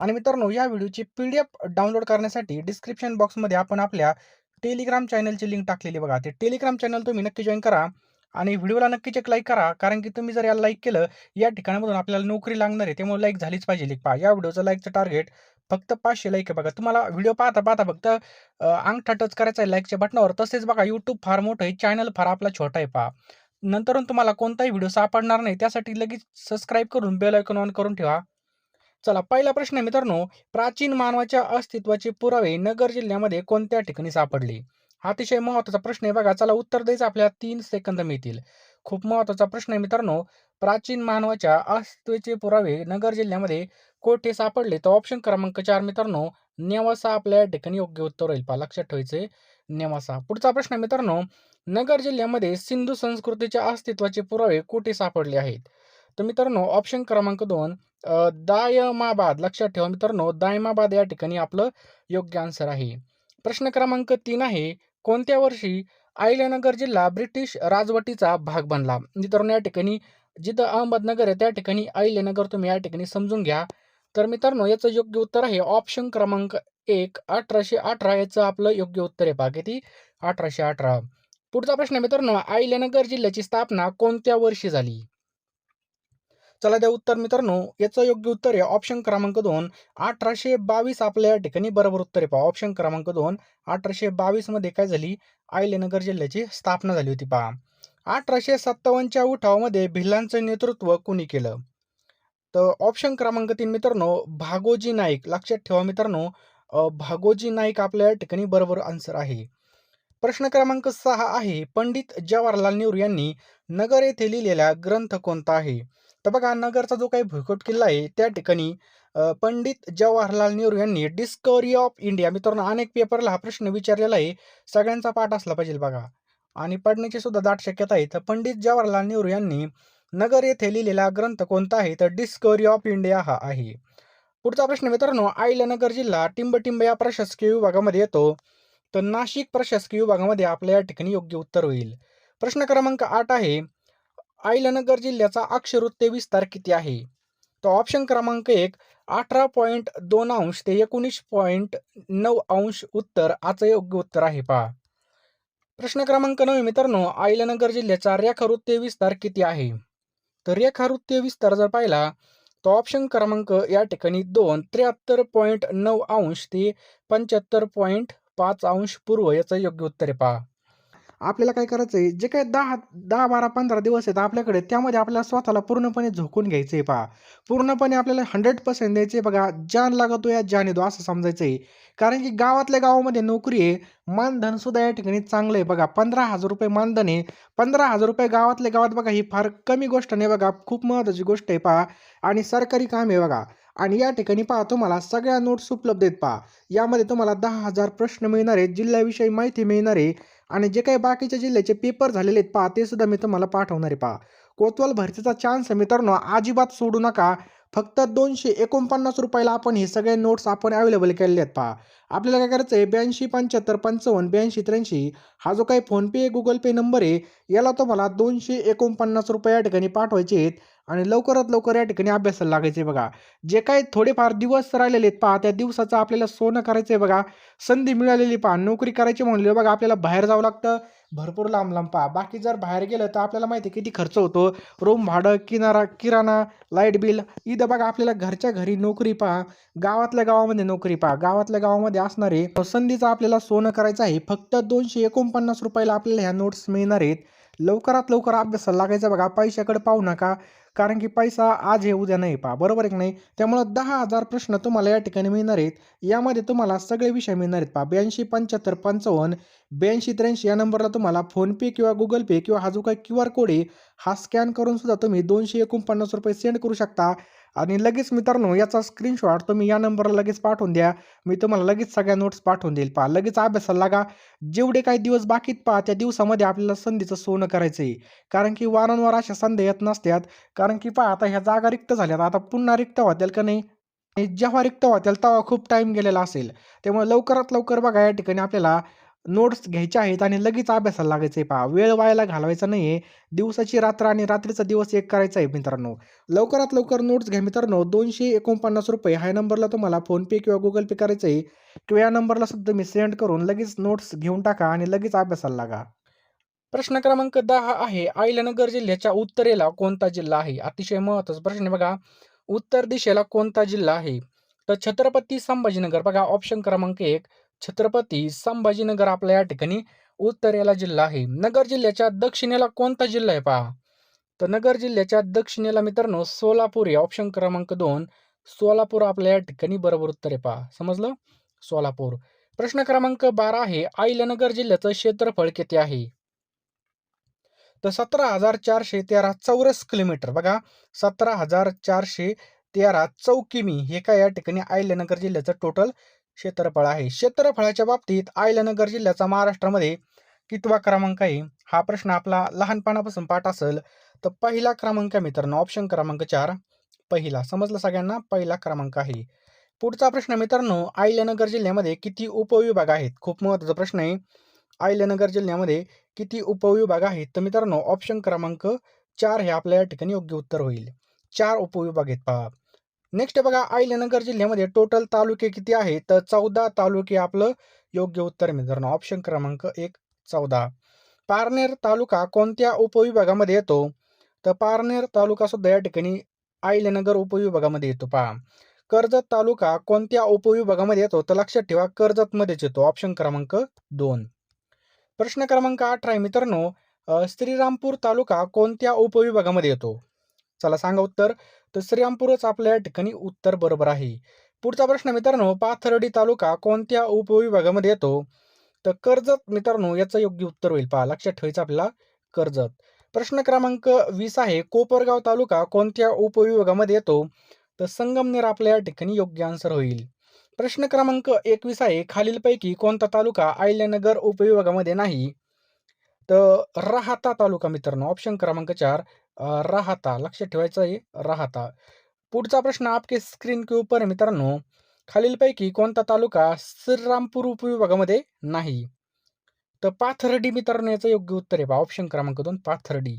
आणि मित्रांनो या व्हिडिओची पी डी एफ डाउनलोड करण्यासाठी डिस्क्रिप्शन बॉक्समध्ये आपण आपल्या टेलिग्राम चॅनलची लिंक टाकलेली बघा. ते टेलिग्राम चॅनल तुम्ही नक्की जॉईन करा आणि व्हिडिओला नक्कीच एक लाईक करा. कारण की तुम्ही जर याला लाईक केलं या ठिकाणामधून आपल्याला नोकरी लागणार आहे. त्यामुळे लाईक झालीच पाहिजे. लिक पहा या व्हिडिओचं लाईकचं टार्गेट फक्त पाचशे लाईक आहे बघा. तुम्हाला व्हिडिओ पाहता पाहता फक्त अंगठा टच करायचा आहे लाईकच्या बटनावर तसेच बघा यूट्यूब फार मोठं आहे. चॅनल फार आपला छोटा आहे पहा. नंतरून तुम्हाला कोणताही व्हिडिओ सापडणार नाही. त्यासाठी लगेच सबस्क्राईब करून बेल आयकॉन ऑन करून ठेवा. चला पहिला प्रश्न आहे मित्रांनो प्राचीन मानवाच्या अस्तित्वाचे पुरावे नगर जिल्ह्यामध्ये कोणत्या ठिकाणी सापडले? हा अतिशय महत्त्वाचा प्रश्न आहे बघा चला उत्तर द्यायचं आपल्याला तीन सेकंद मिळतील. खूप महत्त्वाचा प्रश्न आहे मित्रांनो प्राचीन मानवाच्या अस्तित्वाचे पुरावे नगर जिल्ह्यामध्ये कोठे सापडले? तर ऑप्शन क्रमांक चार मित्रांनो नेवासा आपल्या ठिकाणी योग्य उत्तर राहील पहा लक्षात ठेवायचे नेवासा. पुढचा प्रश्न आहे मित्रांनो नगर जिल्ह्यामध्ये सिंधू संस्कृतीच्या अस्तित्वाचे पुरावे कुठे सापडले आहेत? तर मित्रांनो ऑप्शन क्रमांक दोन दायमाबाद. लक्षात ठेवा मित्रांनो दायमाबाद या ठिकाणी आपलं योग्य आन्सर आहे. प्रश्न क्रमांक तीन आहे कोणत्या वर्षी आयल्यानगर जिल्हा ब्रिटिश राजवटीचा भाग बनला? मित्रांनो या ठिकाणी जिथं अहमदनगर आहे त्या ठिकाणी आयल्यानगर तुम्ही या ठिकाणी समजून घ्या. तर मित्रांनो याचं योग्य उत्तर आहे ऑप्शन क्रमांक एक अठराशे अठरा याचं आपलं योग्य उत्तर आहे. पहा ती अठराशे अठरा. पुढचा प्रश्न आहे मित्रांनो आयल्यानगर जिल्ह्याची स्थापना कोणत्या वर्षी झाली? चला द्या उत्तर मित्रांनो. याचं योग्य उत्तर आहे ऑप्शन क्रमांक दोन. अठराशे बावीस आपल्या या ठिकाणी बरोबर उत्तर आहे पहा. ऑप्शन क्रमांक दोन. अठराशे बावीसमध्ये काय झाली? आयलेनगर जिल्ह्याची स्थापना झाली होती पहा. अठराशे सत्तावन्नच्या उठावामध्ये भिल्लांचं नेतृत्व कुणी केलं? तर ऑप्शन क्रमांक तीन मित्रांनो भागोजी नाईक. लक्षात ठेवा मित्रांनो भागोजी नाईक आपल्या या ठिकाणी बरोबर आन्सर आहे. प्रश्न क्रमांक सहा आहे. पंडित जवाहरलाल नेहरू यांनी नगर येथे लिहिलेला ग्रंथ कोणता आहे? तर बघा नगरचा जो काही भुईकोट किल्ला आहे त्या ठिकाणी पंडित जवाहरलाल नेहरू यांनी डिस्कवरी ऑफ इंडिया मित्रांनो अनेक पेपरला हा प्रश्न विचारलेला आहे. सगळ्यांचा पाठ असला पाहिजे बघा. आणि पडण्याची सुद्धा दाट शक्यता आहे. तर पंडित जवाहरलाल नेहरू यांनी नगर येथे लिहिलेला ग्रंथ कोणता आहे? तर डिस्कवरी ऑफ इंडिया हा आहे. पुढचा प्रश्न मित्रांनो आईलनगर जिल्हा टिंबटिंब या प्रशासकीय विभागामध्ये येतो. तर नाशिक प्रशासकीय विभागामध्ये आपल्या या ठिकाणी योग्य उत्तर होईल. प्रश्न क्रमांक आठ आहे. अहिल्यानगर जिल्ह्याचा अक्षरवृत्त विस्तार किती आहे? तर ऑप्शन क्रमांक एक अठरा पॉईंट दोन अंश ते एकोणीस पॉईंट नऊ अंश उत्तर आचं योग्य उत्तर आहे पहा. प्रश्न क्रमांक नऊ मित्रांनो अहिल्यानगर जिल्ह्याचा रेखावृत्तीय विस्तार किती आहे? तर रेखावृत्तीय विस्तार जर पाहिला तर ऑप्शन क्रमांक या ठिकाणी दोन त्र्याहत्तर पॉईंट नऊ अंश ते पंच्याहत्तर पॉईंट पाच अंश पूर्व याचं योग्य उत्तर आहे पहा. आपल्याला काय करायचं आहे? जे काही दहा दहा बारा पंधरा दिवस आहेत आपल्याकडे त्यामध्ये आपल्याला स्वतःला पूर्णपणे झोकून घ्यायचं आहे पहा. पूर्णपणे आपल्याला हंड्रेड पर्सेंट द्यायचे आहे बघा. जान लागतो या जान येतो असं समजायचं आहे. कारण की गावातल्या गावामध्ये नोकरी आहे मानधनसुद्धा या ठिकाणी चांगलं आहे बघा. पंधरा हजार रुपये मानधन आहे. पंधरा हजार रुपये गावातल्या गावात बघा ही फार कमी गोष्ट नाही बघा. खूप महत्त्वाची गोष्ट आहे पहा. आणि सरकारी काम आहे बघा. आणि या ठिकाणी पहा तुम्हाला सगळ्या नोट्स उपलब्ध आहेत पहा. यामध्ये तुम्हाला दहा हजार प्रश्न मिळणार आहेत. जिल्ह्याविषयी माहिती मिळणार आहे. आणि जे काही बाकीच्या जिल्ह्याचे पेपर झालेले आहेत पहा ते सुद्धा मी तुम्हाला पाठवणार आहे पहा. कोतवाल भरतीचा चान्स मित्रांनो अजिबात सोडू नका. फक्त दोनशे एकोणपन्नास रुपयाला आपण हे सगळे नोट्स आपण अवेलेबल केलेले आहेत पहा. आपल्याला काय करायचं आहे ब्याऐंशी पंच्याहत्तर पंचावन्न ब्याऐंशी त्र्याऐंशी हा जो काही फोनपे गुगल पे नंबर आहे याला तुम्हाला दोनशे एकोणपन्नास रुपये या ठिकाणी पाठवायचे आहेत. आणि लवकरात लवकर या ठिकाणी अभ्यासाला लागायचे बघा. जे काही थोडेफार दिवस राहिलेले आहेत पहा त्या दिवसाचं आपल्याला सोनं करायचं आहे बघा. संधी मिळालेली पहा नोकरी करायची म्हणले बघा आपल्याला बाहेर जावं लागतं. भरपूर लांब लांब पहा. बाकी जर बाहेर गेलं तर आपल्याला माहिती आहे किती खर्च होतो? रूम भाडं किनारा किराणा लाइट बिल इथं बघा आपल्याला घरच्या घरी नोकरी पहा. गावातल्या गावामध्ये नोकरी पहा. गावातल्या गावामध्ये असणारे संधीचं आपल्याला सोनं करायचं आहे. फक्त दोनशे एकोणपन्नास रुपयाला आपल्याला ह्या नोट्स मिळणार आहेत. लवकरात लवकर अभ्यासाला लागायचा बघा. पैशाकडे पाहू नका. कारण की पैसा आज हे उद्या नाही पहा बरोबर आहे की नाही? त्यामुळं दहा हजार प्रश्न तुम्हाला या ठिकाणी मिळणार आहेत. यामध्ये तुम्हाला सगळे विषय मिळणार आहेत पहा. ब्याऐंशी पंच्याहत्तर पंचावन्न ब्याऐंशी त्र्याऐंशी या नंबरला तुम्हाला फोनपे किंवा गुगल पे किंवा हा जो काही क्यू आर कोड आहे हा स्कॅन करून सुद्धा तुम्ही दोनशे एकोणपन्नास रुपये सेंड करू शकता. आणि लगेच मित्रांनो याचा स्क्रीनशॉट तुम्ही या नंबरला लगेच पाठवून द्या. मी तुम्हाला लगेच सगळ्या नोट्स पाठवून देईल. पहा लगेच अभ्यासाला लागा. जेवढे काही दिवस बाकीत पहा त्या दिवसामध्ये आपल्याला संधीचं सोनं करायचं आहे कारण की वारंवार अशा संधी येत नसतात. कारण की पहा आता ह्या जागा रिक्त झाल्यात. आता पुन्हा रिक्त होतील का नाही? आणि जेव्हा रिक्त होतील तेव्हा खूप टाईम गेलेला असेल. त्यामुळे लवकरात लवकर बघा या ठिकाणी आपल्याला नोट्स घ्यायच्या आहेत आणि लगेच अभ्यासाला लागायचं आहे पहा. वेळ वायाला घालवायचा नाही आहे दिवसाची रात्र आणि रात्रीचा दिवस एक करायचा आहे मित्रांनो. लवकरात लवकर नोट्स घ्या मित्रांनो. दोनशे एकोणपन्नास रुपये ह्या नंबरला तुम्हाला फोनपे किंवा गुगल पे करायचं आहे किंवा या नंबरला सुद्धा तुम्ही सेंड करून लगेच नोट्स घेऊन टाका आणि लगेच अभ्यासाला लागा. प्रश्न क्रमांक दहा आहे. अहिल्यानगर जिल्ह्याच्या उत्तरेला कोणता जिल्हा आहे? अतिशय महत्त्वाचा प्रश्न बघा. उत्तर दिशेला कोणता जिल्हा आहे? तर छत्रपती संभाजीनगर. बघा ऑप्शन क्रमांक एक. छत्रपती संभाजीनगर आपल्या या ठिकाणी उत्तरेला जिल्हा आहे. नगर जिल्ह्याच्या दक्षिणेला कोणता जिल्हा आहे पहा? तर नगर जिल्ह्याच्या दक्षिणेला मित्रांनो सोलापूर आहे. ऑप्शन क्रमांक दोन सोलापूर आपल्या या ठिकाणी बरोबर उत्तर आहे पहा. समजलं? सोलापूर. प्रश्न क्रमांक बारा आहे अहिल्यानगर जिल्ह्याचं क्षेत्रफळ किती आहे? तर सतरा हजार चारशे तेरा चौरस किलोमीटर. बघा सतरा हजार चारशे तेरा चौकिमी हे काय या ठिकाणी अहिल्यानगर जिल्ह्याचं टोटल क्षेत्रफळ आहे. क्षेत्रफळाच्या बाबतीत आयलनगर जिल्ह्याचा महाराष्ट्रामध्ये कितवा क्रमांक आहे? हा प्रश्न आपला लहानपणापासून पाठ असेल तर पहिला क्रमांक आहे मित्रांनो. ऑप्शन क्रमांक चार. पहिला. समजलं सगळ्यांना? पहिला क्रमांक आहे. पुढचा प्रश्न मित्रांनो अहिल्यानगर जिल्ह्यामध्ये किती उपविभाग आहेत? खूप महत्त्वाचा प्रश्न आहे. अहिल्यानगर जिल्ह्यामध्ये किती उपविभाग आहेत? तर मित्रांनो ऑप्शन क्रमांक चार हे आपल्या या ठिकाणी योग्य उत्तर होईल. चार उपविभाग आहेत पहा. नेक्स्ट बघा अहिल्यानगर जिल्ह्यामध्ये टोटल तालुके किती आहेत तर चौदा तालुके आपलं योग्य उत्तर आहे. मित्रांनो ऑप्शन क्रमांक एक चौदा. पारनेर तालुका कोणत्या उपविभागामध्ये येतो? तर पारनेर तालुका सुद्धा या ठिकाणी आईलेनगर उपविभागामध्ये येतो. पहा. कर्जत तालुका कोणत्या उपविभागामध्ये येतो? तर लक्षात ठेवा कर्जतमध्येच येतो. ऑप्शन क्रमांक दोन. प्रश्न क्रमांक अठरा मित्रांनो. श्रीरामपूर तालुका कोणत्या उपविभागामध्ये येतो? चला सांगा उत्तर. तर श्रीरामपूरच आपल्या या ठिकाणी उत्तर बरोबर आहे. पुढचा प्रश्न मित्रांनो पाथर्डी तालुका कोणत्या उपविभागामध्ये येतो? तर कर्जत मित्रांनो याचं योग्य उत्तर होईल. पहा लक्षात ठेवायचं आपल्याला कर्जत. प्रश्न क्रमांक वीस आहे. कोपरगाव तालुका कोणत्या उपविभागामध्ये येतो? तर संगमनेर आपल्या या ठिकाणी योग्य आन्सर होईल. प्रश्न क्रमांक एकवीस आहे. खालीलपैकी कोणता तालुका आयल्यानगर उपविभागामध्ये नाही? तर राहता तालुका मित्रांनो ऑप्शन क्रमांक चार. राहता. लक्षात ठेवायचं आहे राहता. पुढचा प्रश्न आपके स्क्रीन के ऊपर मित्रांनो. खालीलपैकी कोणता तालुका श्रीरामपूर उपविभागामध्ये नाही? तर पाथर्डी मित्रांनो याचं योग्य उत्तर आहे पहा ऑप्शन क्रमांक दोन पाथर्डी.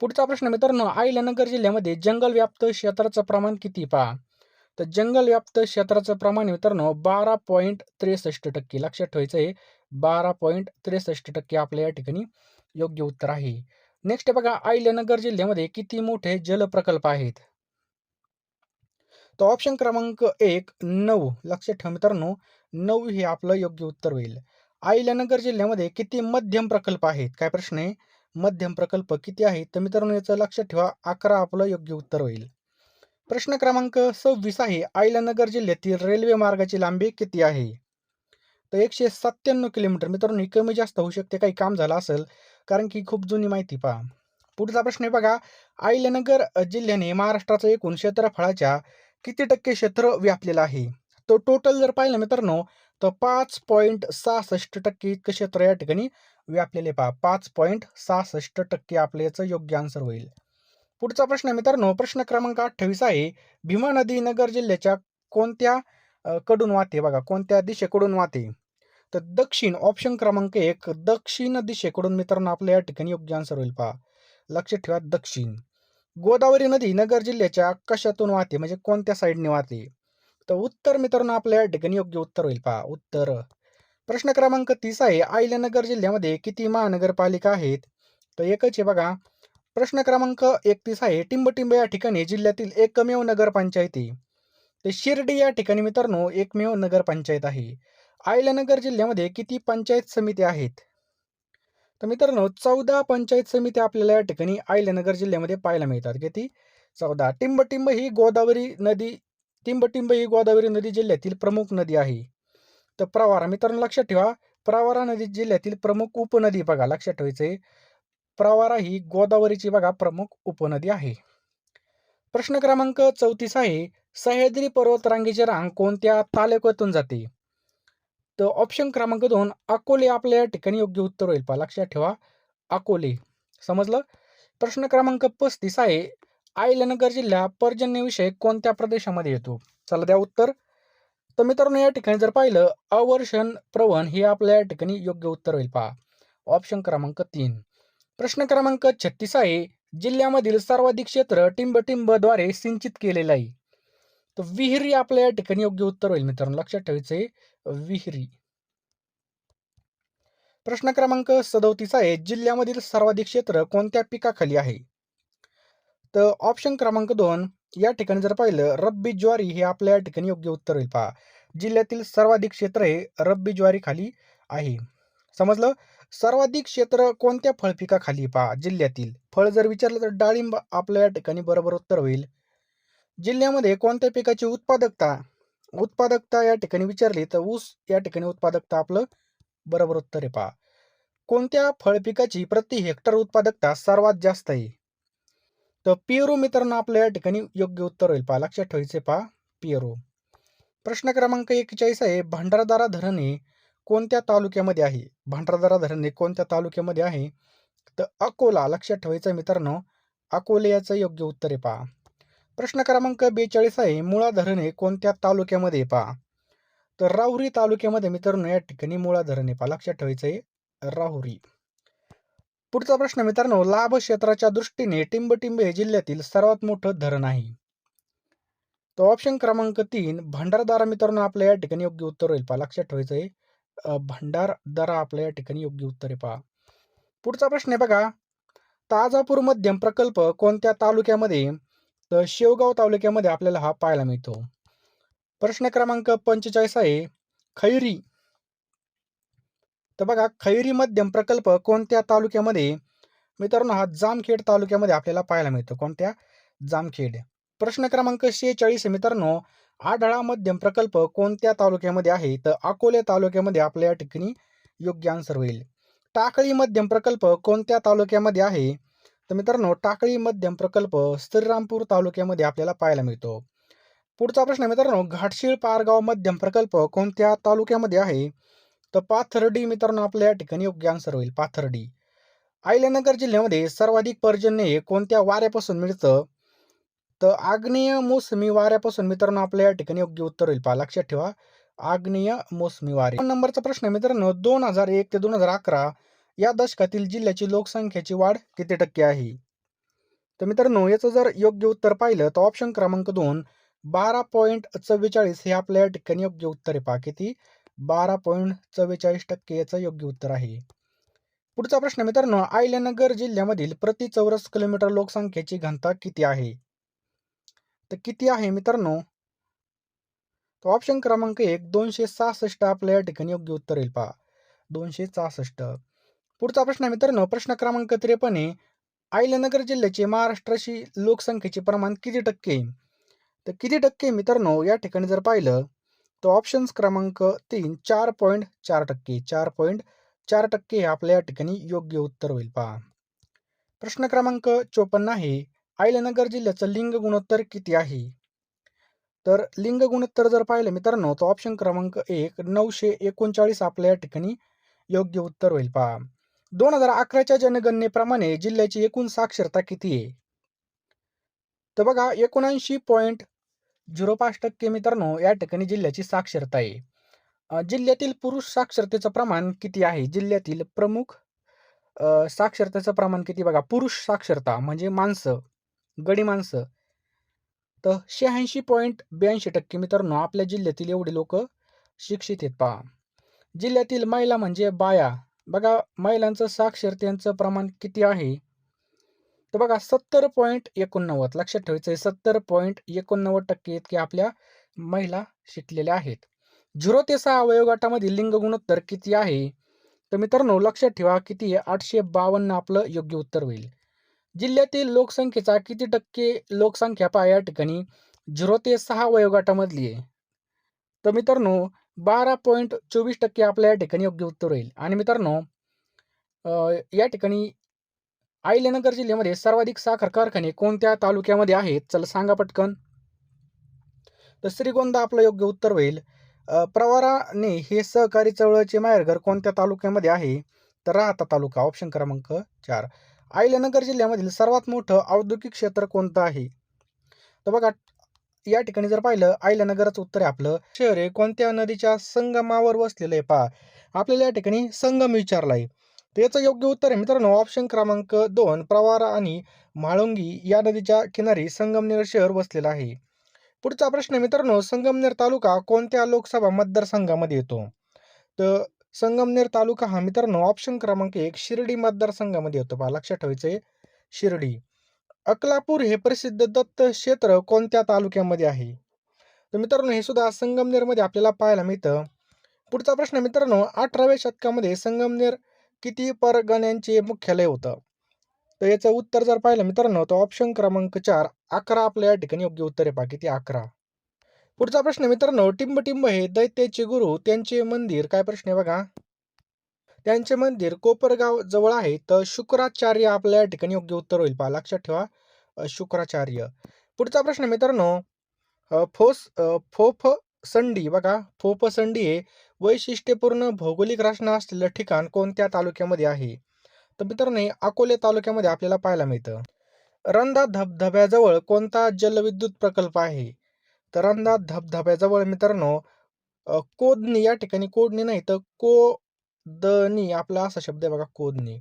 पुढचा प्रश्न मित्रांनो अहिल्यानगर जिल्ह्यामध्ये जंगल व्याप्त क्षेत्राचं प्रमाण किती पहा? तर जंगल व्याप्त क्षेत्राचं प्रमाण मित्रांनो बारा पॉईंट त्रेसष्ट टक्के. लक्षात ठेवायचं आहे बारा पॉईंट त्रेसष्ट टक्के आपल्या या ठिकाणी योग्य उत्तर आहे. नेक्स्ट बघा अहिल्यानगर जिल्ह्यामध्ये किती मोठे जलप्रकल्प आहेत? तर ऑप्शन क्रमांक एक नऊ. लक्षात ठेवा मित्रांनो नऊ हे आपलं योग्य उत्तर होईल. अहिल्यानगर जिल्ह्यामध्ये किती मध्यम प्रकल्प आहेत? काय प्रश्न आहे? मध्यम प्रकल्प किती आहेत? तर मित्रांनो याचं लक्षात ठेवा अकरा आपलं योग्य उत्तर होईल. प्रश्न क्रमांक सव्वीस आहे अहिल्यानगर जिल्ह्यातील रेल्वे मार्गाची लांबी किती आहे? तर एकशे सत्त्याण्णव किलोमीटर. मित्रांनो कमी जास्त होऊ शकते. काही काम झालं असेल कारण की खूप जुनी माहिती पहा. पुढचा प्रश्न आहे बघा आईलनगर जिल्ह्याने महाराष्ट्राचं एकूण क्षेत्रफळाच्या किती टक्के क्षेत्र व्यापलेलं आहे? तो टोटल जर पाहिलं मित्रांनो तर पाच पॉईंट सहासष्ट टक्के इतकं क्षेत्र या ठिकाणी व्यापलेले पहा. पाच पॉईंट सहासष्ट टक्के आपलं याचं योग्य आन्सर होईल. पुढचा प्रश्न आहे मित्रांनो प्रश्न क्रमांक अठ्ठावीस आहे भीमा नदी नगर जिल्ह्याच्या कोणत्या कडून वाहते बघा कोणत्या दिशेकडून वाहते? तर दक्षिण ऑप्शन क्रमांक एक दक्षिण दिशेकडून मित्रांनो आपल्या या ठिकाणी योग्य आन्सर होईल पहा. लक्षात ठेवा दक्षिण. गोदावरी नदी नगर जिल्ह्याच्या कशातून वाहते? म्हणजे कोणत्या साईडने वाहते? तर उत्तर मित्रांनो आपल्या या ठिकाणी योग्य उत्तर होईल पहा. उत्तर. प्रश्न क्रमांक तीस आहे. आयल्यानगर जिल्ह्यामध्ये किती महानगरपालिका आहेत? तर एकच आहे बघा. प्रश्न क्रमांक एकतीस आहे. टिंबटिंब या ठिकाणी जिल्ह्यातील एकमेव नगरपंचायती. ते शिर्डी या ठिकाणी मित्रांनो एकमेव नगरपंचायत आहे. अहिल्यानगर जिल्ह्यामध्ये किती पंचायत समिती आहेत? तर मित्रांनो चौदा पंचायत समित्या आपल्याला या ठिकाणी अहिल्यानगर जिल्ह्यामध्ये पाहायला मिळतात. किती? चौदा. टिंबटिंब ही गोदावरी नदी टिंबटिंब ही गोदावरी नदी जिल्ह्यातील प्रमुख नदी आहे. तर प्रवारा मित्रांनो लक्षात ठेवा. प्रवारा नदी जिल्ह्यातील प्रमुख उपनदी बघा. लक्षात ठेवायचं आहे प्रवारा ही गोदावरीची बघा प्रमुख उपनदी आहे. प्रश्न क्रमांक चौतीस आहे. सह्याद्री पर्वतरांगेची रांग कोणत्या तालुक्यातून जाते? तर ऑप्शन क्रमांक दोन अकोले आपल्या या ठिकाणी योग्य उत्तर होईल. पहा लक्षात ठेवा. अकोले. समजलं? प्रश्न क्रमांक पस्तीस आहे. आयलनगर जिल्हा पर्जन्यविषयक कोणत्या प्रदेशामध्ये येतो? चला द्या उत्तर. तर मित्रांनो या ठिकाणी जर पाहिलं अवर्षण प्रवण हे आपल्या या ठिकाणी योग्य उत्तर होईल. पहा. ऑप्शन क्रमांक तीन. प्रश्न क्रमांक छत्तीस आहे. जिल्ह्यामधील सर्वाधिक क्षेत्र टिंबटिंबद्वारे सिंचित केलेलं आहे. तर विहिरी आपल्या या ठिकाणी योग्य उत्तर होईल मित्रांनो. लक्षात ठेवायचं आहे विहिरी. प्रश्न क्रमांक सदोतीस आहे जिल्ह्यामधील सर्वाधिक क्षेत्र कोणत्या पिकाखाली आहे? तर ऑप्शन क्रमांक दोन या ठिकाणी जर पाहिलं रब्बी ज्वारी हे आपल्या या ठिकाणी योग्य उत्तर होईल. पहा जिल्ह्यातील सर्वाधिक क्षेत्र हे रब्बी ज्वारी खाली आहे. समजलं? सर्वाधिक क्षेत्र कोणत्या फळ पिकाखाली पहा जिल्ह्यातील. फळ जर विचारलं तर डाळिंब आपल्या या ठिकाणी बरोबर उत्तर होईल. जिल्ह्यामध्ये कोणत्या पिकाची उत्पादकता उत्पादकता या ठिकाणी विचारली तर ऊस या ठिकाणी उत्पादकता आपलं बरोबर उत्तर आहे पहा. कोणत्या फळ पिकाची प्रति हेक्टर उत्पादकता सर्वात जास्त आहे? तर पेरू मित्रांनो आपल्या या ठिकाणी योग्य उत्तर होईल पहा. लक्षात ठेवायचे पहा पेरू. प्रश्न क्रमांक एक्केचाळीस आहे भांडारदारा धरण हे कोणत्या तालुक्यामध्ये आहे? भांडारदारा धरण हे कोणत्या तालुक्यामध्ये आहे? तर अकोला लक्षात ठेवायचं मित्रांनो अकोले याचं योग्य उत्तर आहे पहा. प्रश्न क्रमांक बेचाळीस आहे मुळा धरण हे कोणत्या तालुक्यामध्ये पहा. तर राहुरी तालुक्यामध्ये मित्रांनो या ठिकाणी मुळा धरण आहे पहा. लक्षात ठेवायचं आहे राहुरी. पुढचा प्रश्न मित्रांनो लाभ क्षेत्राच्या दृष्टीने टिंबटिंब हे जिल्ह्यातील सर्वात मोठं धरण आहे. तो ऑप्शन क्रमांक तीन भंडारदारा मित्रांनो आपल्या या ठिकाणी योग्य उत्तर होईल पहा. लक्षात ठेवायचं आहे भंडारदारा आपल्या या ठिकाणी योग्य उत्तर आहे पहा. पुढचा प्रश्न आहे बघा ताजापूर मध्यम प्रकल्प कोणत्या तालुक्यामध्ये तर शेवगाव तालुक्यामध्ये आपल्याला हा पाहायला मिळतो. प्रश्न क्रमांक पंचेचाळीस आहे खैरी. तर बघा खैरी मध्यम प्रकल्प कोणत्या तालुक्यामध्ये? मित्रांनो हा जामखेड तालुक्यामध्ये आपल्याला पाहायला मिळतो. कोणत्या? जामखेड. प्रश्न क्रमांक शेहेचाळीस मित्रांनो. आढळा मध्यम प्रकल्प कोणत्या तालुक्यामध्ये आहे? तर अकोले तालुक्यामध्ये आपल्या या ठिकाणी योग्य आन्सर होईल. टाकळी मध्यम प्रकल्प कोणत्या तालुक्यामध्ये आहे? तर मित्रांनो टाकळी मध्यम प्रकल्प श्रीरामपूर तालुक्यामध्ये आपल्याला पाहायला मिळतो. पुढचा प्रश्न मित्रांनो घाटशीळ पारगाव मध्यम प्रकल्प कोणत्या तालुक्यामध्ये आहे? तर पाथर्डी मित्रांनो आपल्या या ठिकाणी योग्य आन्सर होईल पाथर्डी. आयल्यानगर जिल्ह्यामध्ये सर्वाधिक पर्जन्य हे कोणत्या वाऱ्यापासून मिळतं? तर आग्नेय मोसमी वाऱ्यापासून मित्रांनो आपल्या या ठिकाणी योग्य उत्तर होईल पहा लक्षात ठेवा. आग्नेय मोसमी वारे. नंबरचा प्रश्न मित्रांनो दोन हजार एक ते दोन हजार अकरा या दशकातील जिल्ह्याची लोकसंख्येची वाढ किती टक्के आहे? तर मित्रांनो याचं जर योग्य उत्तर पाहिलं तर ऑप्शन क्रमांक दोन बारा पॉईंट चव्वेचाळीस हे आपल्या या ठिकाणी योग्य उत्तर आहे. पहा किती? बारा पॉईंट चव्वेचाळीस टक्के याचं योग्य उत्तर आहे. पुढचा प्रश्न मित्रांनो आयल्यानगर जिल्ह्यामधील प्रति चौरस किलोमीटर लोकसंख्येची घनता किती आहे? तर किती आहे मित्रांनो? तर ऑप्शन क्रमांक एक दोनशे सहासष्ट आपल्या या ठिकाणी योग्य उत्तर येईल पहा. दोनशे सहासष्ट. पुढचा प्रश्न मित्रांनो प्रश्न क्रमांक त्रेपन्न आयल्यानगर जिल्ह्याचे महाराष्ट्राशी लोकसंख्येचे प्रमाण किती टक्के तर किती टक्के मित्रांनो या ठिकाणी जर पाहिलं तर ऑप्शन्स क्रमांक तीन चार पॉईंट चार टक्के चार पॉईंट चार टक्के हे आपल्या या ठिकाणी योग्य उत्तर होईल. पहा. प्रश्न क्रमांक चोपन्न आहे. आयल्यानगर जिल्ह्याचं लिंग गुणोत्तर किती आहे? तर लिंग गुणोत्तर जर पाहिलं मित्रांनो तर ऑप्शन क्रमांक एक नऊशे एकोणचाळीस आपल्या या ठिकाणी योग्य उत्तर होईल. पहा. दोन हजार अकराच्या जनगणनेप्रमाणे जिल्ह्याची एकूण साक्षरता किती आहे? तर बघा एकोणऐंशी पॉईंट झिरो पाच टक्के मित्रांनो या ठिकाणी जिल्ह्याची साक्षरता आहे. जिल्ह्यातील पुरुष साक्षरतेचं प्रमाण किती आहे? जिल्ह्यातील प्रमुख साक्षरतेचं प्रमाण किती बघा पुरुष साक्षरता म्हणजे माणसं गडी माणसं. तर शहाऐंशी पॉईंट ब्याऐंशी टक्के मित्रांनो आपल्या जिल्ह्यातील एवढे लोक शिक्षित आहेत पहा. जिल्ह्यातील महिला म्हणजे बाया बघा महिलांचं साक्षरतेचं प्रमाण किती आहे? तर बघा सत्तर पॉईंट एकोणनव्वद लक्षात ठेवायचं आहे सत्तर पॉईंट एकोणनव्वद टक्के इतके आपल्या महिला शिकलेल्या आहेत. झिरो ते सहा वयोगटामध्ये लिंग गुणोत्तर किती आहे? तर मित्रांनो लक्षात ठेवा किती आहे? आठशे बावन्न आपलं योग्य उत्तर होईल. जिल्ह्यातील लोकसंख्येचा किती टक्के लोकसंख्या पहा या ठिकाणी? झिरो ते सहा वयोगटामधली आहे. तर मित्रांनो बारा पॉईंट चोवीस टक्के आपल्या या ठिकाणी योग्य उत्तर होईल. आणि मित्रांनो या ठिकाणी आयल्यानगर जिल्ह्यामध्ये सर्वाधिक साखर कारखाने कोणत्या तालुक्यामध्ये आहेत? चला सांगा पटकन. तर श्रीगोंदा आपलं योग्य उत्तर होईल. प्रवाराने हे सहकारी चळवळीचे माहेरघर कोणत्या तालुक्यामध्ये आहे? तर राहता तालुका ऑप्शन क्रमांक चार. आयल्यानगर जिल्ह्यामधील सर्वात मोठं औद्योगिक क्षेत्र कोणतं आहे? तर बघा या ठिकाणी जर पाहिलं आयल्यानगरचं उत्तर आहे आपलं. शहर आहे कोणत्या नदीच्या संगमावर वसलेलं आहे पहा. आपल्याला या ठिकाणी संगम विचारला आहे. तर याचं योग्य उत्तर आहे मित्रांनो ऑप्शन क्रमांक दोन प्रवारा आणि म्हाळुंगी या नदीच्या किनारी संगमनेर शहर वसलेलं आहे. पुढचा प्रश्न मित्रांनो संगमनेर तालुका कोणत्या लोकसभा मतदारसंघामध्ये येतो? तर संगमनेर तालुका हा मित्रांनो ऑप्शन क्रमांक एक शिर्डी मतदारसंघामध्ये येतो पहा. लक्षात ठेवायचं आहे शिर्डी. अकलापूर हे प्रसिद्ध दत्त क्षेत्र कोणत्या तालुक्यामध्ये आहे? तर मित्रांनो हे सुद्धा संगमनेरमध्ये आपल्याला पाहायला मिळतं. पुढचा प्रश्न मित्रांनो अठराव्या शतकामध्ये संगमनेर किती परगण्यांचे मुख्यालय होतं? तर याचं उत्तर जर पाहिलं मित्रांनो तर ऑप्शन क्रमांक चार अकरा आपल्या या ठिकाणी योग्य उत्तर आहे पहा किती अकरा. पुढचा प्रश्न मित्रांनो टिंबटिंब हे दैत्याचे गुरु त्यांचे मंदिर काय प्रश्न आहे बघा? त्यांचे मंदिर कोपरगाव जवळ आहे. तर शुक्राचार्य आपल्या या ठिकाणी योग्य उत्तर होईल पहा. लक्षात ठेवा. शुक्राचार्य. पुढचा प्रश्न मित्रांनो फोस फोफ संडी बघा. फोफ संडी हे वैशिष्ट्यपूर्ण भौगोलिक रचना असलेलं ठिकाण कोणत्या तालुक्यामध्ये आहे? तर मित्रांनो अकोले तालुक्यामध्ये आपल्याला पाहायला मिळतं. रंधा धबधब्याजवळ कोणता जलविद्युत प्रकल्प आहे? तर रंधा धबधब्याजवळ मित्रांनो कोदनी या ठिकाणी कोडणी नाही तर को दनी आपला असा शब्द आहे बघा कोदनी.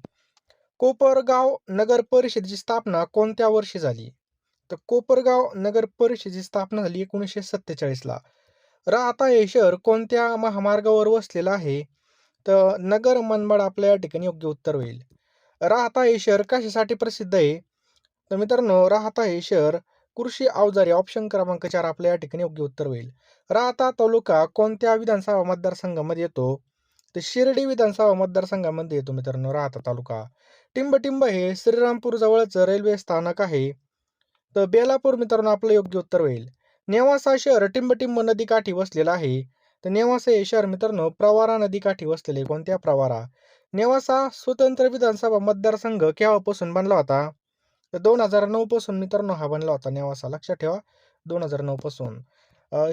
कोपरगाव नगर परिषदेची स्थापना कोणत्या वर्षी झाली? तर कोपरगाव नगर परिषदेची स्थापना झाली एकोणीसशे सत्तेचाळीसला राहता हे शहर कोणत्या महामार्गावर वसलेलं आहे? तर नगर मनमाड आपल्या या ठिकाणी योग्य उत्तर होईल. राहता हे शहर कशासाठी प्रसिद्ध आहे? तर मित्रांनो राहता हे शहर कृषी अवजारे ऑप्शन क्रमांक चार आपल्या या ठिकाणी योग्य उत्तर होईल. राहता तालुका कोणत्या विधानसभा मतदारसंघामध्ये येतो? ते शिर्डी विधानसभा मतदारसंघामध्ये येतो मित्रांनो राहता तालुका. टिंबटिंब हे श्रीरामपूर जवळचं रेल्वे स्थानक आहे. तर बेलापूर मित्रांनो आपलं योग्य उत्तर होईल. नेवासा शहर टिंबटिंब नदीकाठी वसलेलं आहे. तर नेवासा हे शहर मित्रांनो प्रवारा नदीकाठी वसलेले कोणत्या प्रवारा? नेवासा स्वतंत्र विधानसभा मतदारसंघ केव्हापासून बनला होता? तर दोन हजार नऊ पासून मित्रांनो हा बनला होता नेवासा. लक्षात ठेवा दोन हजार नऊ पासून.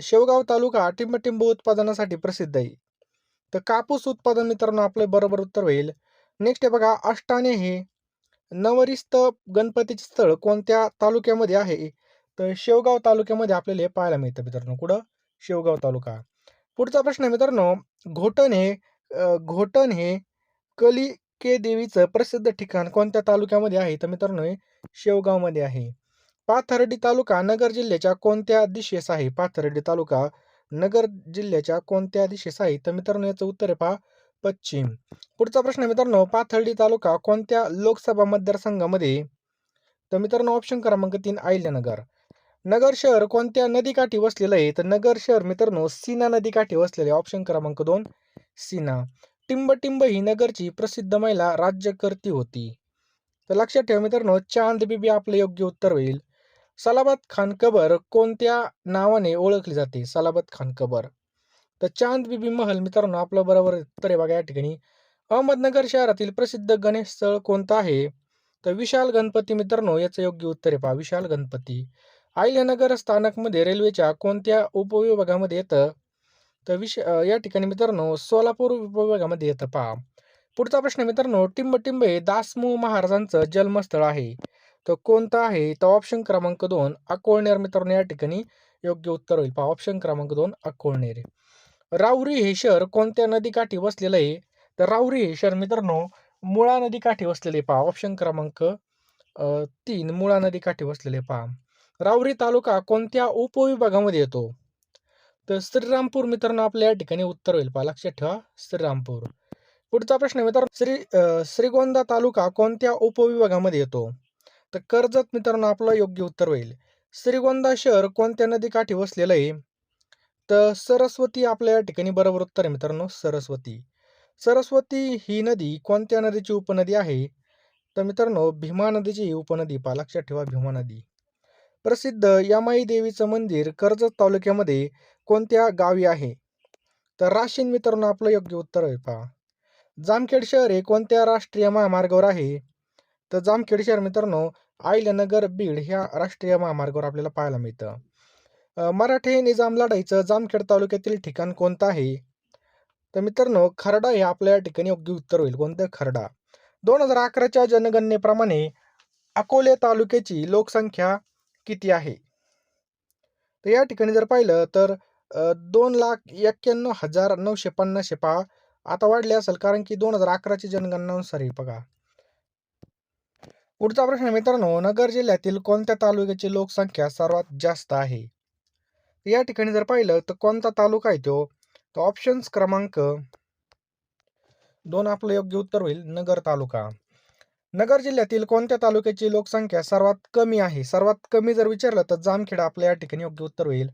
शेवगाव तालुका टिंबटिंब उत्पादनासाठी प्रसिद्ध आहे. तर कापूस उत्पादन मित्रांनो आपलं बरोबर उत्तर होईल. नेक्स्ट आहे बघा अष्टाने हे नवरिस्त गणपतीचे स्थळ कोणत्या तालुक्यामध्ये आहे? तर शेवगाव तालुक्यामध्ये आपल्याला हे पाहायला मिळतं मित्रांनो. कुठं? शेवगाव तालुका. पुढचा प्रश्न आहे मित्रांनो घोटण हे घोटण हे कलिके देवीचं प्रसिद्ध ठिकाण कोणत्या तालुक्यामध्ये आहे? तर मित्रांनो हे शेवगावमध्ये आहे. पाथर्डी तालुका नगर जिल्ह्याच्या कोणत्या दिशेस आहे? पाथर्डी तालुका नगर जिल्ह्याच्या कोणत्या दिशेस आहे? तर मित्रांनो याचं उत्तर आहे पहा पश्चिम. पुढचा प्रश्न आहे मित्रांनो पाथर्डी तालुका कोणत्या लोकसभा मतदारसंघामध्ये तर मित्रांनो ऑप्शन क्रमांक तीन अहिल्यानगर. नगर शहर कोणत्या नदीकाठी वसलेलं आहे? तर नगर शहर मित्रांनो सीना नदीकाठी वसलेले ऑप्शन क्रमांक दोन सीना. टिंबटिंब ही नगरची प्रसिद्ध महिला राज्यकर्ती होती. तर लक्षात ठेवा मित्रांनो चांद बीबी आपलं योग्य उत्तर होईल. सलाबत खान कबर कोणत्या नावाने ओळखली जाते? सलाबत खान कबर. तर चांद बिबी महल मित्रांनो आपलं बरोबर उत्तर आहे बघा या ठिकाणी. अहमदनगर शहरातील प्रसिद्ध गणेश स्थळ कोणतं आहे? तर विशाल गणपती मित्रांनो याचं योग्य उत्तर आहे पहा विशाल गणपती. अहिल्यानगर स्थानकमध्ये रेल्वेच्या कोणत्या उपविभागामध्ये येतं? तर विश या ठिकाणी मित्रांनो सोलापूर उपविभागामध्ये येतं पहा. पुढचा प्रश्न आहे मित्रांनो टिंबटिंब हे दासमू महाराजांचं जन्मस्थळ आहे. तर कोणता आहे? तर ऑप्शन क्रमांक दोन अकोळनेर मित्रांनो या ठिकाणी योग्य उत्तर होईल. पहा ऑप्शन क्रमांक दोन अकोळनेर राऊरी हे शहर कोणत्या नदीकाठी वसलेलं आहे? तर राऊरी हे शहर मित्रांनो मुळा नदीकाठी वसलेले पहा ऑप्शन क्रमांक तीन मुळा नदीकाठी वसलेले पहा. राऊरी तालुका कोणत्या उपविभागामध्ये येतो? तर श्रीरामपूर मित्रांनो आपल्या या ठिकाणी उत्तर होईल. पहा लक्षात ठेवा श्रीरामपूर. पुढचा प्रश्न आहे मित्रांनो श्री श्रीगोंदा तालुका कोणत्या उपविभागामध्ये येतो? तर कर्जत मित्रांनो आपलं योग्य उत्तर होईल. श्रीगोंदा शहर कोणत्या नदीकाठी वसलेलं आहे? तर सरस्वती आपल्या या ठिकाणी बरोबर उत्तर आहे मित्रांनो सरस्वती. सरस्वती ही नदी कोणत्या नदीची उपनदी आहे? तर मित्रांनो भीमा नदीची ही उपनदी पहा लक्षात ठेवा भीमा नदी. प्रसिद्ध यमाई देवीचं मंदिर कर्जत तालुक्यामध्ये कोणत्या गावी आहे? तर राशीन मित्रांनो आपलं योग्य उत्तर आहे पहा. जामखेड शहर हे कोणत्या राष्ट्रीय महामार्गावर आहे? तर जामखेड शहर मित्रांनो आयल्यानगर बीड ह्या राष्ट्रीय महामार्गावर आपल्याला पाहायला मिळतं. मराठे निजाम लढाईचं जामखेड तालुक्यातील ठिकाण कोणतं आहे? तर मित्रांनो खरडा हे आपल्या या ठिकाणी योग्य उत्तर होईल. कोणतं? खरडा. दोन हजार अकराच्या जनगणनेप्रमाणे अकोले तालुक्याची लोकसंख्या किती आहे? तर या ठिकाणी जर पाहिलं तर दोन लाख एक्क्याण्णव हजार नऊशे पन्नास हे पहा. आता वाढले असेल कारण की दोन हजार अकराची जनगणनानुसार आहे बघा. पुढचा प्रश्न मित्रांनो नगर जिल्ह्यातील कोणत्या तालुक्याची लोकसंख्या सर्वात जास्त आहे? या ठिकाणी जर पाहिलं तर कोणता तालुका आहे तो? तर ऑप्शन्स क्रमांक दोन आपलं योग्य उत्तर होईल नगर तालुका. नगर जिल्ह्यातील कोणत्या तालुक्याची लोकसंख्या सर्वात कमी आहे? सर्वात कमी जर विचारलं तर जामखेडा आपल्या या ठिकाणी योग्य उत्तर होईल.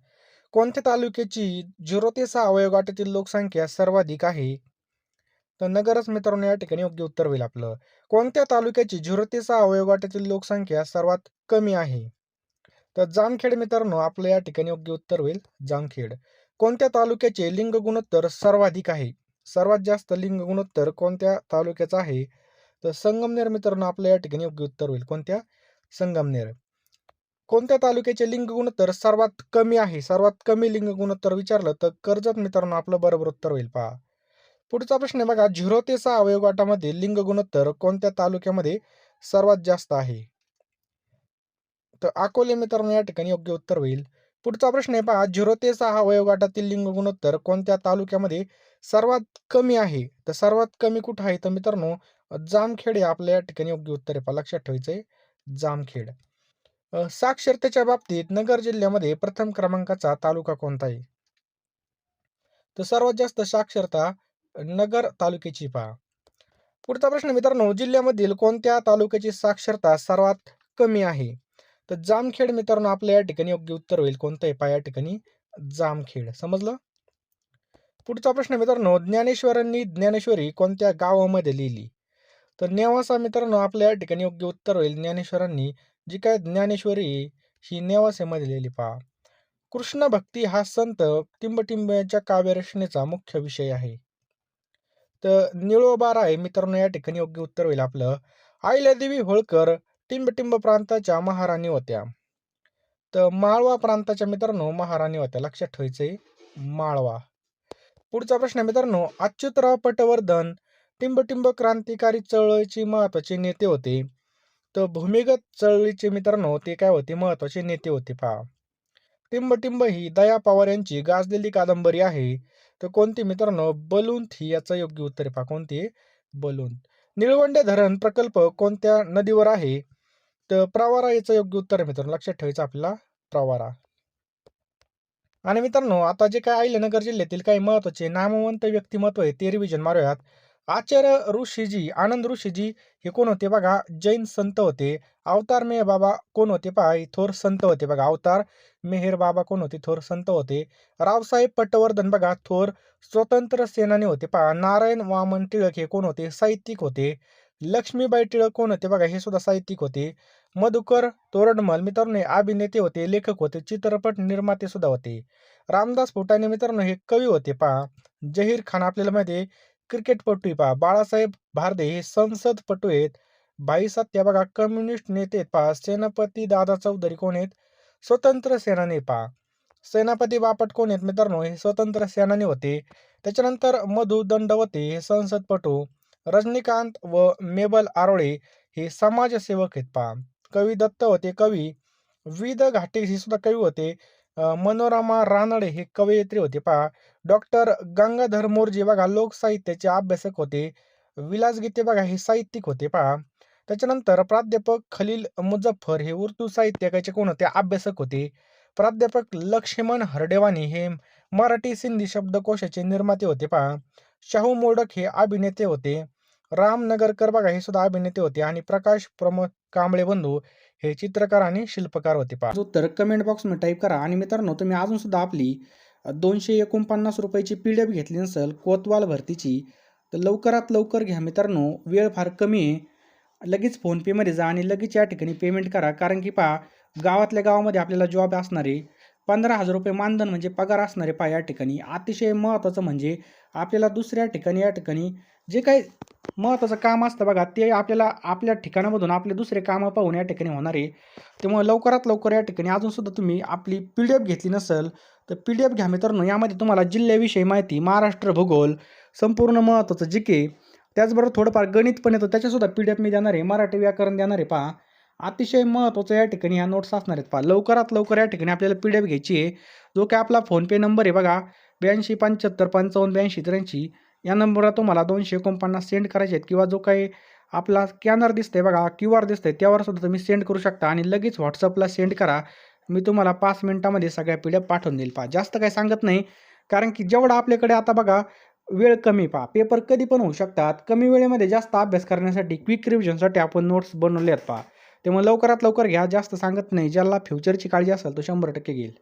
कोणत्या तालुक्याची झिरो ते सहा वयोगटातील लोकसंख्या सर्वाधिक आहे? तर नगरच मित्रांनो या ठिकाणी योग्य उत्तर होईल आपलं. कोणत्या तालुक्याची झिरो ते सहा वयोगटातील लोकसंख्या सर्वात कमी आहे? तर जामखेड मित्रांनो आपलं या ठिकाणी योग्य उत्तर होईल जामखेड. कोणत्या तालुक्याचे लिंग गुणोत्तर सर्वाधिक आहे? सर्वात जास्त लिंग गुणोत्तर कोणत्या तालुक्याचं आहे? तर संगमनेर मित्रांनो आपलं या ठिकाणी योग्य उत्तर होईल कोणत्या? संगमनेर. कोणत्या तालुक्याचे लिंग गुणोत्तर सर्वात कमी आहे? सर्वात कमी लिंग गुणोत्तर विचारलं तर कर्जत मित्रांनो आपलं बरोबर उत्तर होईल पहा. पुढचा प्रश्न आहे बघा झिरो ते सहा वयोगटामध्ये लिंग गुणोत्तर कोणत्या तालुक्यामध्ये सर्वात जास्त आहे? तर अकोले मित्रांनो या ठिकाणी योग्य उत्तर होईल. पुढचा प्रश्न आहे पहा झिरो ते सहा वयोगटातील लिंग गुणोत्तर कोणत्या तालुक्यामध्ये सर्वात कमी आहे? तर सर्वात कमी कुठं आहे? तर मित्रांनो जामखेड हे आपल्या या ठिकाणी योग्य उत्तर आहे पहा लक्षात ठेवायचं आहे जामखेड साक्षरतेच्या बाबतीत नगर जिल्ह्यामध्ये प्रथम क्रमांकाचा तालुका कोणता आहे? तर सर्वात जास्त साक्षरता नगर तालुक्याची पहा. पुढचा प्रश्न मित्रांनो जिल्ह्यामधील कोणत्या तालुक्याची साक्षरता सर्वात कमी आहे? तर जामखेड मित्रांनो आपल्या या ठिकाणी योग्य उत्तर होईल. कोणतं आहे पहा या ठिकाणी? जामखेड. समजलं? पुढचा प्रश्न मित्रांनो ज्ञानेश्वरांनी ज्ञानेश्वरी कोणत्या गावामध्ये लिहिली? तर नेवासा मित्रांनो आपल्या या ठिकाणी योग्य उत्तर होईल. ज्ञानेश्वरांनी जी काय ज्ञानेश्वरी ही नेवासेमध्ये लिहिली पहा. कृष्ण भक्ती हा संत टिंबटिंब काव्यरचनेचा मुख्य विषय आहे. तर निळोबा राय मित्रांनो या ठिकाणी योग्य उत्तर होईल आपलं. आहिल्यादेवी होळकर टिंबटिंब प्रांताच्या महाराणी होत्या. तर माळवा प्रांताच्या मित्रांनो महाराणी होत्या. लक्षात ठेवायचंय माळवा. पुढचा प्रश्न आहे मित्रांनो अच्युतराव पटवर्धन टिंबटिंब क्रांतिकारी चळवळीचे महत्त्वाचे नेते होते. तर भूमिगत चळवळीचे मित्रांनो ते काय होते? महत्त्वाचे नेते होते पहा. टिंबटिंब ही दया पवार यांची गाजलेली कादंबरी आहे. तर कोणती मित्रांनो? बलूंत ही याचं योग्य उत्तर पहा. कोणती? बलूंत निळवंडे धरण प्रकल्प कोणत्या नदीवर आहे? तर प्रवारा याचं योग्य उत्तर आहे मित्रांनो. लक्षात ठेवायचं आपल्याला. प्रवारा. आणि मित्रांनो आता जे काय अहिल्यानगर जिल्ह्यातील काही महत्त्वाचे नामवंत व्यक्तिमत्व आहे ते रिव्हिजन मारूयात. आचार्य ऋषीजी आनंद ऋषीजी हे कोण होते बघा जैन संत होते. अवतार मेहर बाबा कोण होते पहा हे थोर संत होते बघा. अवतार मेहर बाबा कोण होते? थोर संत होते. रावसाहेब पटवर्धन बघा थोर स्वतंत्र सेनानी होते पहा. नारायण वामन टिळक हे कोण होते? साहित्यिक होते. लक्ष्मीबाई टिळक कोण होते बघा? हे सुद्धा साहित्यिक होते. मधुकर तोरडमल मित्रांनो हे अभिनेते होते लेखक होते चित्रपट निर्माते सुद्धा होते. रामदास फुटाणे मित्रांनो हे कवी होते पहा. जहीर खान आपल्याला माहिती आहे क्रिकेटपटू आहे पहा. बाळासाहेब भारदे हे संसदपटू आहेत. बाईसात त्या बघा. कम्युनिस्ट नेते आहेत पहा. सेनापती दादा चौधरी कोण आहेत? स्वतंत्र सेनानी पहा. सेनापती बापट कोण आहेत मित्रांनो? हे स्वतंत्र सेनानी होते. त्याच्यानंतर मधु दंडवते हे संसदपटू. रजनीकांत व मेबल आरोळे हे समाजसेवक आहेत पहा. कवी दत्त होते. कवी. विद घाटे हे सुद्धा कवी होते. मनोरमा रानडे हे कवयित्री होते. पहा डॉक्टर गंगाधर मोर्जे बघा लोकसाहित्याचे अभ्यासक होते. विलास गीते बघा हे साहित्यिक होते. पहा त्याच्यानंतर प्राध्यापक खलील मुझफ्फर हे उर्दू साहित्याचे कोण होते? अभ्यासक होते. प्राध्यापक लक्ष्मण हरडेवानी हे मराठी सिंधी शब्दकोशाचे निर्माते होते. पहा शाहू मोडक हे अभिनेते होते. राम नगरकर बघा हे सुद्धा अभिनेते होते. आणि प्रकाश प्रमोद कांबळे बंधू हे चित्रकार आणि शिल्पकार होते पहा. तर कमेंट बॉक्समध्ये टाईप करा. आणि मित्रांनो तुम्ही अजून सुद्धा आपली दोनशे एकोणपन्नास रुपयाची पी डी एफ घेतली नसेल कोतवाल भरतीची तर लवकरात लवकर घ्या मित्रांनो. वेळ फार कमी आहे. लगेच फोनपेमध्ये जा आणि लगेच या ठिकाणी पेमेंट करा. कारण की पहा गावातल्या गावामध्ये आपल्याला जॉब असणारे पंधरा हजार रुपये मानधन म्हणजे पगार असणारे पहा या ठिकाणी. अतिशय महत्त्वाचं म्हणजे आपल्याला दुसऱ्या ठिकाणी या ठिकाणी जे काही महत्त्वाचं काम असतं बघा ते आपल्याला आपल्या ठिकाणामधून आपले दुसरे कामं पाहून या ठिकाणी होणार आहे. त्यामुळे लवकरात लवकर या ठिकाणी अजूनसुद्धा तुम्ही आपली पी डी एफ घेतली नसेल तर पी डी एफ घ्या मित्रांनो. यामध्ये तुम्हाला जिल्ह्याविषयी माहिती महाराष्ट्र भूगोल संपूर्ण महत्त्वाचं जी के त्याचबरोबर थोडंफार गणित पण येतं त्याच्यासुद्धा पी डी एफ मी देणार आहे. मराठी व्याकरण देणार आहे पहा. अतिशय महत्त्वाचं या ठिकाणी ह्या नोट्स असणार आहेत पहा. लवकरात लवकर या ठिकाणी आपल्याला पी डी एफ घ्यायची आहे. जो काय आपला फोनपे नंबर आहे बघा ब्याऐंशी पंच्याहत्तर पंचावन्न ब्याऐंशी त्र्याऐंशी. या नंबरला तुम्हाला दोनशे एकोणपन्नास सेंड करायचे आहेत किंवा जो काही आपला स्कॅनर दिसतंय बघा क्यू आर दिसतंय त्यावर सुद्धा तुम्ही सेंड करू शकता आणि लगेच व्हॉट्सअपला सेंड करा. मी तुम्हाला पाच मिनिटामध्ये सगळ्या पिढ्या पाठवून देईल. पहा जास्त काही सांगत नाही कारण की जेवढा आपल्याकडे आता बघा वेळ कमी पहा. पेपर कधी पण होऊ शकतात. कमी वेळेमध्ये जास्त अभ्यास करण्यासाठी क्विक रिव्हिजनसाठी आपण नोट्स बनवले आहेत पहा. त्यामुळे लवकरात लवकर घ्या जास्त सांगत नाही. ज्याला फ्युचरची काळजी असेल तो शंभर टक्के घेईल.